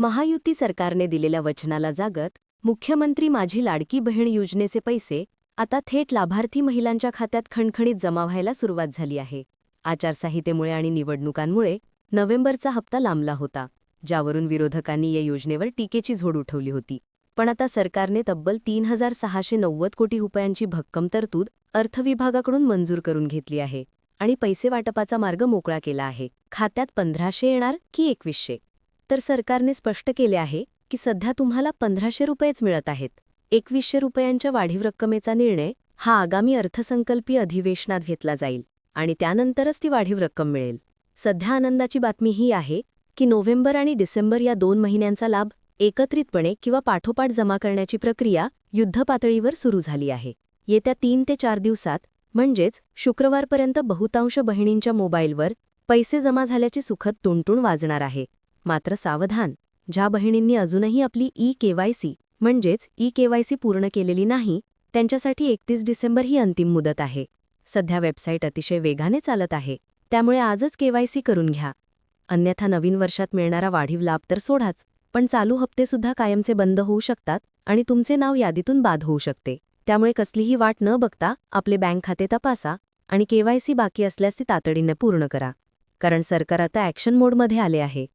महायुती सरकारने दिलेल्या वचनाला जागत मुख्यमंत्री माझी लाडकी बहीण योजनेचे पैसे आता थेट लाभार्थी महिलांच्या खात्यात खणखणीत जमा व्हायला सुरुवात झाली आहे. आचारसंहितेमुळे आणि निवडणुकांमुळे नोव्हेंबरचा हप्ता लांबला होता ज्यावरून विरोधकांनी या योजनेवर टीकेची झोड उठवली होती. पण आता सरकारने तब्बल तीन हजार सहाशे नव्वद कोटी रुपयांची भक्कम तरतूद अर्थविभागाकडून मंजूर करून घेतली आहे आणि पैसे वाटपाचा मार्ग मोकळा केला आहे. खात्यात पंधराशे येणार की एकवीसशे? तर सरकारने स्पष्ट केले आहे की सध्या तुम्हाला पंधराशे रुपयेच मिळत आहेत. एकवीसशे रुपयांच्या वाढीव रक्कमेचा निर्णय हा आगामी अर्थसंकल्पीय अधिवेशनात घेतला जाईल आणि त्यानंतरच ती वाढीव रक्कम मिळेल. सध्या आनंदाची बातमी ही आहे की नोव्हेंबर आणि डिसेंबर या दोन महिन्यांचा लाभ एकत्रितपणे किंवा पाठोपाठ जमा करण्याची प्रक्रिया युद्धपातळीवर सुरू झाली आहे. येत्या तीन ते चार दिवसात म्हणजेच शुक्रवारपर्यंत बहुतांश बहिणींच्या मोबाईलवर पैसे जमा झाल्याची सुखद तुणतुण वाजणार आहे. मात्र सावधान. ज्या बहिणींनी अजूनही आपली ई केवायसी म्हणजेच ई केवायसी पूर्ण केलेली नाही त्यांच्यासाठी एकतीस डिसेंबर ही अंतिम मुदत आहे. सध्या वेबसाईट अतिशय वेगाने चालत आहे त्यामुळे आजच केवायसी करून घ्या. अन्यथा नवीन वर्षात मिळणारा वाढीव लाभ तर सोडाच पण चालू हप्तेसुद्धा कायमचे बंद होऊ शकतात आणि तुमचे नाव यादीतून बाद होऊ शकते. त्यामुळे कसलीही वाट न बघता आपले बँक खाते तपासा आणि केवायसी बाकी असल्यास ती तातडीने पूर्ण करा. कारण सरकार आता ॲक्शन मोडमध्ये आले आहे.